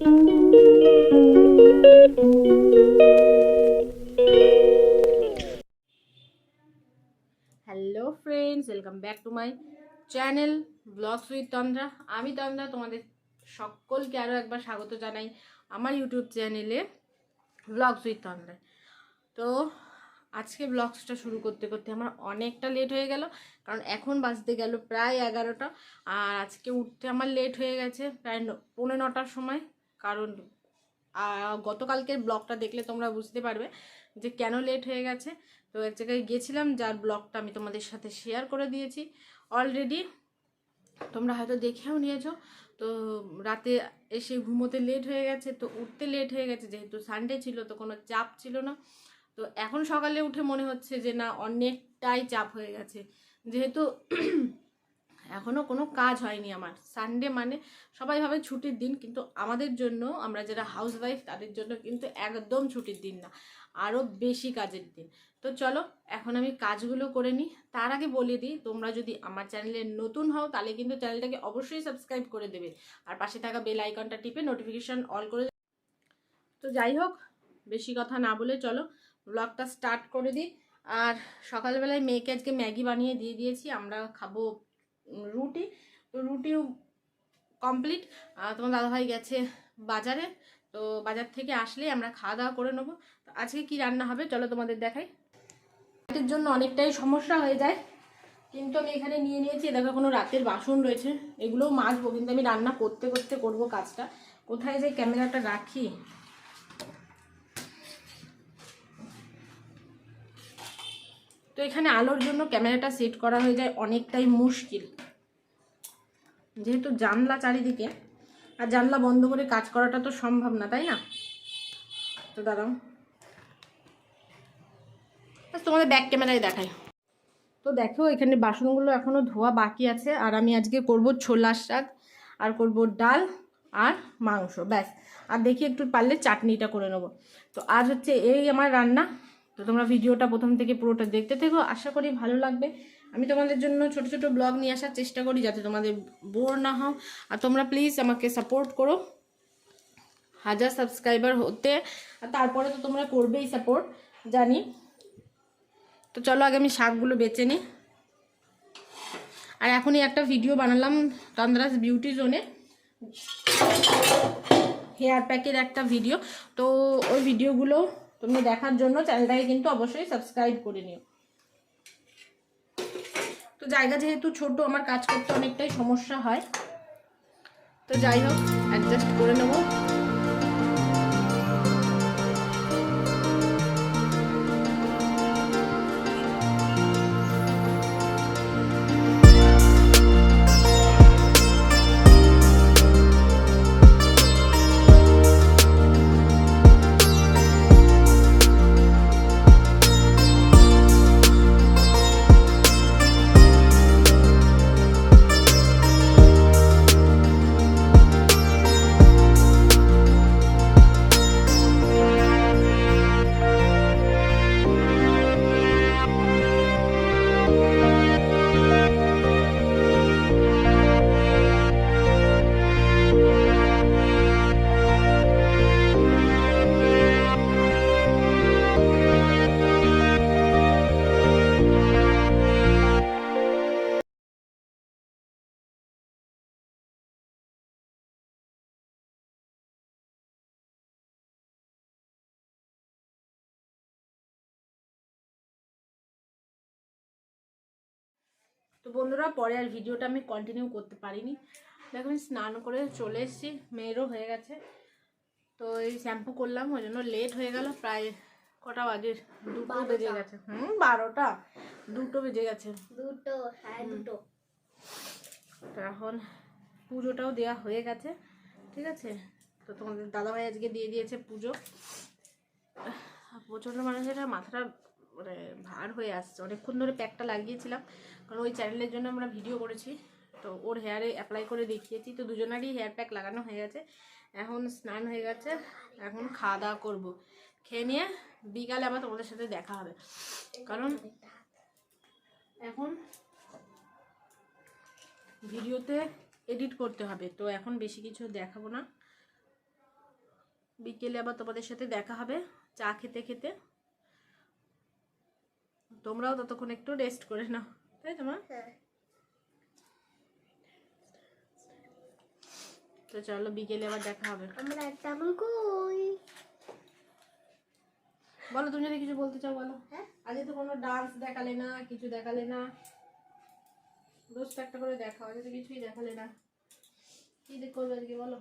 Hello friends welcome back to my channel vlogs with Tandra আমি তন্দ্রা তোমাদের সকলকে আরও একবার স্বাগত জানাই আমার ইউটিউব চ্যানেলে ব্লগস উইথ তন্দ্রায় তো, আজকে ব্লগসটা শুরু করতে করতে আমার অনেকটা লেট হয়ে গেল, কারণ এখন বাজতে গেল প্রায় এগারোটা, আর আজকে উঠতে আমার লেট হয়ে গেছে প্রায় পৌনে নটার সময়। কারণ গতকালকের ব্লগটা দেখলে তোমরা বুঝতে পারবে যে কেন লেট হয়ে গেছে। তো এক জায়গায় গেছিলাম যার ব্লগটা আমি তোমাদের সাথে শেয়ার করে দিয়েছি। অলরেডি তোমরা হয়তো দেখেও নিয়েছো। তো রাতে এসে ঘুমোতে লেট হয়ে গেছে, তো উঠতে লেট হয়ে গেছে। যেহেতু সানডে ছিল, তো কোনো চাপ ছিল না। তো এখন সকালে উঠে মনে হচ্ছে যে না, অনেকটাই চাপ হয়ে গেছে। যেহেতু এখনও কোনো কাজ হয়নি আমার। সানডে মানে সবাই ভাবে ছুটির দিন, কিন্তু আমাদের জন্য, আমরা যারা হাউস ওয়াইফ তাদের জন্য কিন্তু একদম ছুটির দিন না আরও বেশি কাজের দিন। তো চলো, এখন আমি কাজগুলো করে নিই। তার আগে বলে দিই, তোমরা যদি আমার চ্যানেলে নতুন হও, তাহলে কিন্তু চ্যানেলটাকে অবশ্যই সাবস্ক্রাইব করে দেবে। আর পাশে থাকা বেল আইকনটা টিপে নোটিফিকেশন অল করে তো যাই হোক, বেশি কথা না বলে চলো ব্লগটা স্টার্ট করে দিই। আর সকালবেলায় মেয়েকে আজকে ম্যাগি বানিয়ে দিয়ে দিয়েছি, আমরা খাব রুটি, তো রুটিও কমপ্লিট তোমার দাদাভাই গেছে বাজারে, তো বাজার থেকে আসলে আমরা খাওয়া দাওয়া করে নেব। তো আজকে কি রান্না হবে চলো তোমাদের দেখাই। এর জন্য অনেকটাই সমস্যা হয়ে যায়, কিন্তু আমি এখানে নিয়ে নিয়েছি, দেখো কোনো রাতের বাসন রয়েছে। এগুলোও মাজবো, কিন্তু আমি রান্না করতে করতে করব কাজটা। কোথায় যে ক্যামেরাটা রাখি? তো এখানে আলোর জন্য ক্যামেরাটা সেট করা হয়ে যায় অনেকটাই মুশকিল। যেহেতু জানলা চারিদিকে আর জানলা বন্ধ করে কাজ করাটা তো সম্ভব না তাই না? তো দাঁড়াও। তোমাদের ব্যাক ক্যামেরায় দেখাই। তো দেখো এখানে বাসনগুলো এখনও ধোয়া বাকি আছে আর আমি আজকে করব ছোলার শাক আর করব ডাল আর মাংস ব্যাস। আর দেখি একটু পারলে চাটনিটা করে নেব। তো আজ হচ্ছে এই আমার রান্না। তো তোমরা ভিডিওটা প্রথম থেকে পুরোটা দেখতে থেকো। আশা করি ভালো লাগবে। আমি তোমাদের জন্য ছোট ছোট ব্লগ নিয়ে আসার চেষ্টা করি যাতে তোমাদের বোর না হও। আর তোমরা প্লিজ আমাকে সাপোর্ট করো। হাজার সাবস্ক্রাইবার হতে। আর তারপরে তো তোমরা করবেই সাপোর্ট জানি। তো চলো আগে আমি শাকগুলো বেছে নিই। আর এখনই একটা ভিডিও বানালাম তন্দ্রাস বিউটি জোনে হেয়ার প্যাকের একটা ভিডিও তো ওই ভিডিওগুলো তুমি দেখার জন্য চ্যানেলটাকে কিন্তু অবশ্যই সাবস্ক্রাইব করে নিও। জায়গা যেহেতু ছোট, আমার কাজ করতে অনেকটাই সমস্যা হয়। তো যাই হোক অ্যাডজাস্ট করে নেব। বন্ধুরা পরে আর ভিডিওটা আমি কন্টিনিউ করতে পারিনি। দেখো আমি স্নান করে চলে এসেছি মেয়েরও হয়ে গেছে। তো এই শ্যাম্পু করলাম ওই জন্য লেট হয়ে গেল প্রায় কটা বাজে দুটো বেজে গেছে। হুম বারোটা দুটো বেজে গেছে। দুটো সাড়ে দুটো। তো এখন পুজোটাও দেওয়া হয়ে গেছে ঠিক আছে? তো তোমাদের দাদাভাই আজকে দিয়ে দিয়েছে পুজো। প্রচণ্ড মানুষের মাথাটা মানে ভার হয়ে আসছে। অনেকক্ষণ ধরে প্যাকটা লাগিয়েছিলাম। কারণ ওই চ্যানেলের জন্য আমরা ভিডিও করেছি। তো ওর হেয়ারে অ্যাপ্লাই করে দেখিয়েছি। তো দুজনারই হেয়ার প্যাক লাগানো হয়ে গেছে। এখন স্নান হয়ে গেছে। এখন খাওয়া দাওয়া করব। খেয়ে নিয়ে বিকালে আবার তোমাদের সাথে দেখা হবে। কারণ এখন ভিডিওতে এডিট করতে হবে। তো এখন বেশি কিছু দেখাবো না। বিকেলে আবার তোমাদের সাথে দেখা হবে। চা খেতে খেতে। তোমরাও ততক্ষণ একটু রেস্ট করে নাও তাই তোমার হ্যাঁ। তো চলো বিকেলে আবার দেখা হবে। আমরা একটা আমুল কই? বলো তুমি যদি কিছু বলতে চাও বলো। হ্যাঁ? আজকে তো কোনো ডান্স দেখালে না কিছু দেখালে না। রোজ একটা করে দেখা আজকে তো কিছুই দেখালে না। কি দেখ করবে আজকে বলো?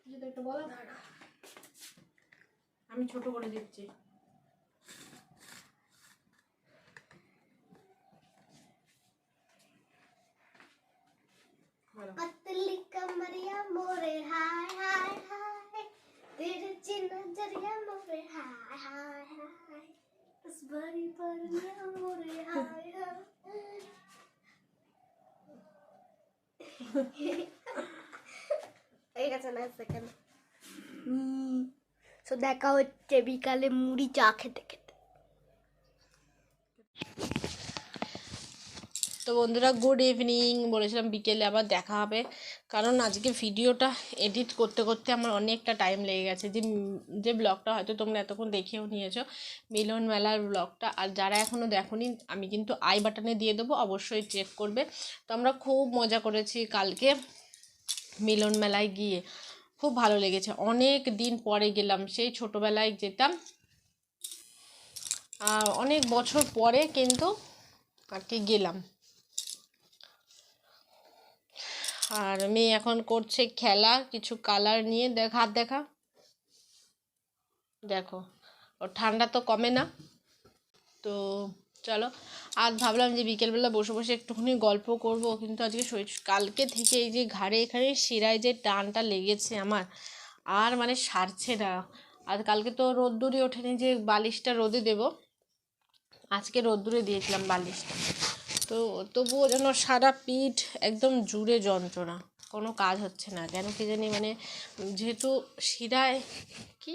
কিছু তো একটা বলো। আমি ছোট করে দিচ্ছি पतली कमरिया मोरे हाय हाय हाय तिरछी नजरिया मोरे हाय हाय हाय उस बड़ी परिया मोरे हाय हाय এই গেছে না সেকেন্ড সো দেখা হচ্ছে বিকালে মুড়ি চা খেতে তো বন্ধুরা গুড ইভিনিং বলেছিলাম বিকেলে আবার দেখা হবে। কারণ আজকে ভিডিওটা এডিট করতে করতে আমার অনেকটা টাইম লেগে গেছে। যে যে ব্লগটা হয়তো তোমরা এতক্ষণ দেখেও নিয়েছো, মিলন মেলার ব্লগটা আর যারা এখনও দেখোনি, আমি কিন্তু আই বাটনে দিয়ে দেবো, অবশ্যই চেক করবে। তো আমরা খুব মজা করেছি কালকে মিলন মেলায় গিয়ে। খুব ভালো লেগেছে। অনেক দিন পরে গেলাম, সেই ছোটোবেলায় যেতাম। অনেক বছর পরে কিন্তু আর কি গেলাম। আর মেয়ে এখন করছে খেলা, কিছু কালার নিয়ে দেখ, হাত দেখা। দেখো, ওর ঠান্ডা তো কমে না। তো চলো আর ভাবলাম যে বিকেলবেলা বসে বসে একটুখানি গল্প করব, কিন্তু আজকে শরীর কালকে থেকে এই যে ঘাড়ে, এখানে শিরায় যে টানটা লেগেছে আমার, আর মানে সারছে না। আর কালকে তো রোদ্দুরে ওঠেনি যে বালিশটা রোদে দেব। আজকে রোদ্দুরে দিয়েছিলাম বালিশটা। তো তবুও যেন সারা পিঠ একদম জুড়ে যন্ত্রণা। কোনো কাজ হচ্ছে না। কেন কি জানি মানে যেহেতু শিরায় কি,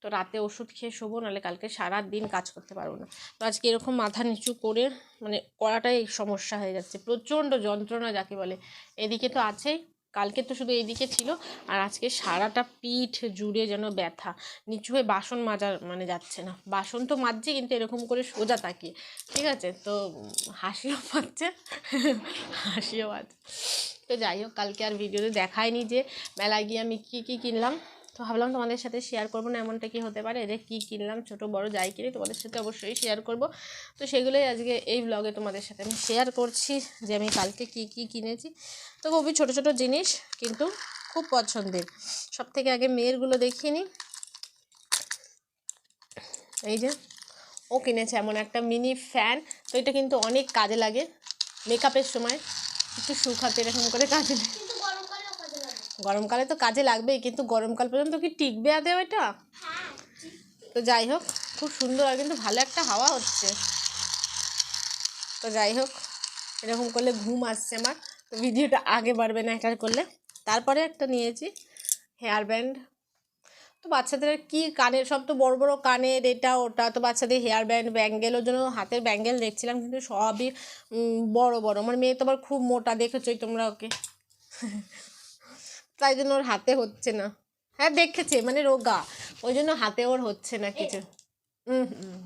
তো রাতে ওষুধ খেয়ে শোবো, নাহলে কালকে সারা দিন কাজ করতে পারব না। তো আজকে এরকম মাথা নিচু করে মানে করাটাই সমস্যা হয়ে যাচ্ছে। প্রচণ্ড যন্ত্রণা যাকে বলে। এদিকে তো আছেই। কালকে তো শুধু এইদিকে ছিল, আর আজকে সারাটা পিঠ জুড়ে যেন ব্যথা। নিচু হয়ে বাসন মাজার মানে যাচ্ছে না। বাসন তো মাজছে, কিন্তু এরকম করে সোজা তাকিয়ে। ঠিক আছে? তো হাসিও পাচ্ছে হাসিও পাচ্ছে। তো যাই হোক, কালকে আর ভিডিওতে দেখায়নি যে, মেলায় গিয়ে আমি কী কী কিনলাম। তো ভাবলাম তোমাদের সাথে শেয়ার করব না, এমনটা কি হতে পারে? এদের কী কিনলাম, ছোট, বড় যাই কিনি, তোমাদের সাথে অবশ্যই শেয়ার করব। তো সেগুলোই আজকে এই ব্লগে তোমাদের সাথে আমি শেয়ার করছি, যে আমি কালকে কি কি কিনেছি। তো খুবই ছোট ছোট জিনিস, কিন্তু খুব পছন্দের। সব থেকে আগে মেয়েরগুলো দেখিয়ে নিই। এই যে, ও কিনেছে এমন একটা মিনি ফ্যান তো এটা কিন্তু অনেক কাজে লাগে। মেকআপের সময় একটু শুকাতে এরকম করে কাজে লাগে কিন্তু গরমকালেও কাজে লাগে গরমকালে তো কাজে লাগবেই কিন্তু গরমকাল পর্যন্ত কি টিকবে আদে ওইটা? হ্যাঁ তো যাই হোক খুব সুন্দর আর কিন্তু ভালো একটা হাওয়া হচ্ছে। তো যাই হোক এরকম করলে ঘুম আসছে আমার। তো ভিডিওটা আগে বাড়বে না এটা করলে। তারপরে একটা নিয়েছি হেয়ার ব্যান্ড। তো বাচ্চাদের কি কানের সব তো বড় বড় কানের এটা ওটা। তো বাচ্চাদের হেয়ার ব্যান্ড ব্যাঙ্গেলের জন্য হাতের ব্যাঙ্গেল দেখছিলাম কিন্তু সবই বড় বড়। আমার মেয়ে তো আবার খুব মোটা দেখেছোই তোমরা ওকে? তাই জন্য ওর হাতে হচ্ছে না। হ্যাঁ দেখেছে মানে রোগা। ওই জন্য হাতে ওর হচ্ছে না কিছু। হুম হুম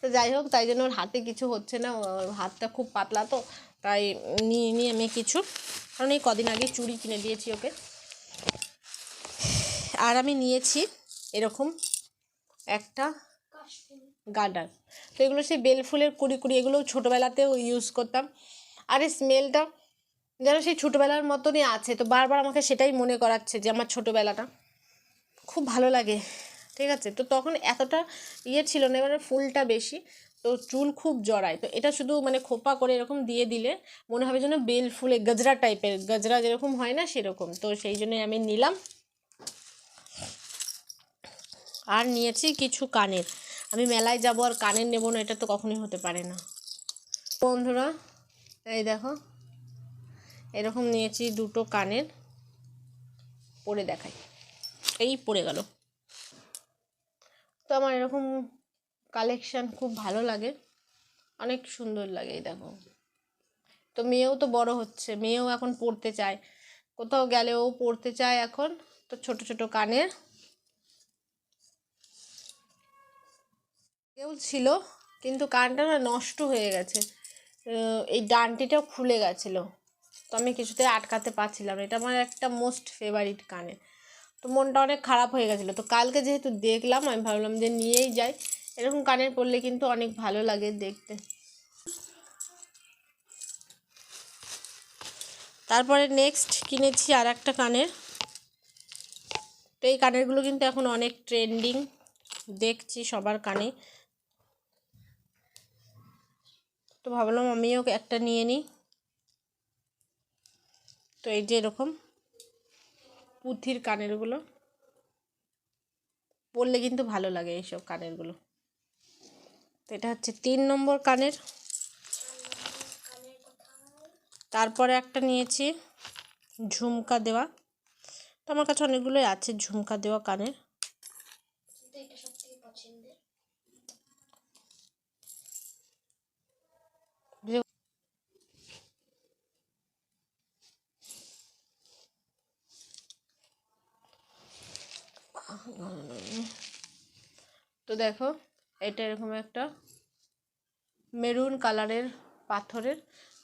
তো যাই হোক তাই জন্য ওর হাতে কিছু হচ্ছে না। ওর হাতটা খুব পাতলা তো তাই নিয়ে নিয়ে আমি কিছু। কারণ এই কদিন আগে চুড়ি কিনে দিয়েছি ওকে। আর আমি নিয়েছি এরকম একটা গার্ডার। তো এগুলো সেই বেল ফুলের কুড়ি কুড়ি এগুলো ছোটোবেলাতেও ইউজ করতাম। আর এই স্মেলটা যেন সেই ছোটোবেলার মতনই আছে। তো বারবার আমাকে সেটাই মনে করাচ্ছে যে আমার ছোটোবেলাটা খুব ভালো লাগে। ঠিক আছে? তো তখন এতটা ইয়ে ছিল না, এবারে ফুলটা বেশি। তো চুল খুব জড়ায়। তো এটা শুধু মানে খোপা করে এরকম দিয়ে দিলে মনে হবে যেন বেল ফুলে, গজরা টাইপের, গজরা যেরকম হয় না সেরকম। তো সেই জন্যই আমি নিলাম। আর নিয়েছি কিছু কানের। আমি মেলায় যাব আর কানের নেব না, এটা তো কখনোই হতে পারে না। বন্ধুরা, এই দেখো। এরকম নিয়েছি দুটো কানের। পরে দেখাই। এই পড়ে গেল। তো আমার এরকম কালেকশান খুব ভালো লাগে। অনেক সুন্দর লাগে এই দেখো। তো মেয়েও তো বড় হচ্ছে, মেয়েও এখন পড়তে চায়। কোথাও গেলেও পড়তে চায় এখন। তো ছোট ছোট কানের। কেউ ছিল, কিন্তু কানটা না নষ্ট হয়ে গেছে। এই ডানটিটাও খুলে গেছিল। তো আমি কিছুতে আটকাতে পারছিলাম এটা আমার একটা মোস্ট ফেভারিট কানে তো মনটা অনেক খারাপ হয়ে গেছিল। তো কালকে যেহেতু দেখলাম, আমি ভাবলাম যে নিয়েই যাই। এরকম কানের পরলে কিন্তু অনেক ভালো লাগে দেখতে। তারপরে নেক্সট কিনেছি আর একটা কানের তো এই কানেরগুলো কিন্তু এখন অনেক ট্রেন্ডিং দেখছি সবার কানে। তো ভাবলাম আমিও একটা নিয়ে নিই। তো এই যে এরকম পুঁথির কানেরগুলো পরলে কিন্তু ভালো লাগে এইসব কানেরগুলো। তো এটা হচ্ছে তিন নম্বর কানের। তারপরে একটা নিয়েছি ঝুমকা দেওয়া। তো আমার কাছে অনেকগুলোই আছে ঝুমকা দেওয়া কানের কিন্তু এটা সব থেকে পছন্দের যে- তো দেখো, এটা এরকম একটা মেরুন কালারের পাথরের,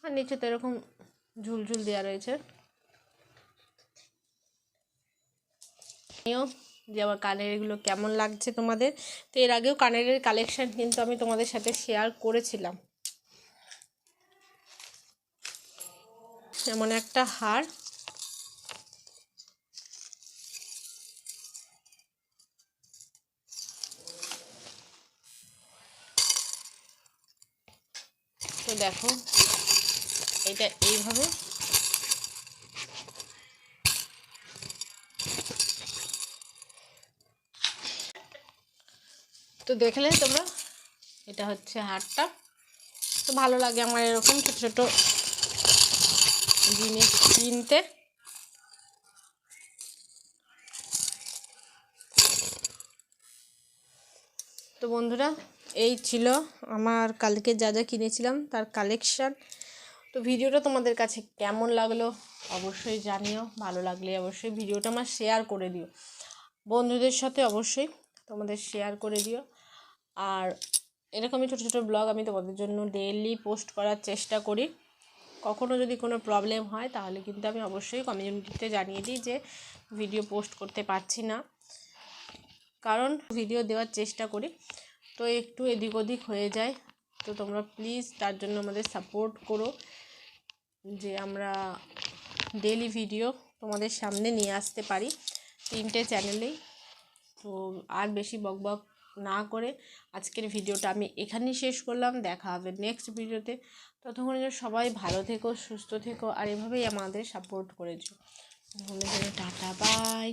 আর নিচে তো এরকম ঝুলঝুল দেওয়া রয়েছে। যে আমার কানের এগুলো কেমন লাগছে তোমাদের। তো এর আগেও কানের কালেকশন কিন্তু আমি তোমাদের সাথে শেয়ার করেছিলাম। এমন একটা হার। দেখো। এটা এইভাবে। তো দেখলে তোমরা, এটা হচ্ছে হারটা। তো ভালো লাগে আমার এরকম ছোটো ছোটো জিনিস কিনতে। তো বন্ধুরা এই ছিল আমার কালকে যা যা কিনেছিলাম তার কালেকশান তো ভিডিওটা তোমাদের কাছে কেমন লাগল অবশ্যই জানিও, ভালো লাগলে অবশ্যই ভিডিওটা আমার শেয়ার করে দিও। বন্ধুদের সাথে অবশ্যই তোমাদের শেয়ার করে দিও। আর এরকমই ছোটো ছোটো ব্লগ আমি তোমাদের জন্য ডেইলি পোস্ট করার চেষ্টা করি। কখনো যদি কোনো প্রবলেম হয় তাহলে কিন্তু আমি অবশ্যই কমিউনিটিতে জানিয়ে দিই যে ভিডিও পোস্ট করতে পারছি না। কারণ ভিডিও দেওয়ার চেষ্টা করি। তো একটু এদিক ওদিক হয়ে যায়। তো তোমরা প্লিজ তার জন্য আমাদের সাপোর্ট করো। যে আমরা ডেলি ভিডিও তোমাদের সামনে নিয়ে আসতে পারি তিনটে চ্যানেলেই তো আর বেশি বকবক না করে আজকের ভিডিওটা আমি এখানেই শেষ করলাম। দেখা হবে নেক্সট ভিডিওতে ততক্ষণে যেন সবাই ভালো থেকো, সুস্থ থেকো, আর এভাবেই আমাদের সাপোর্ট করেছ টাটা বাই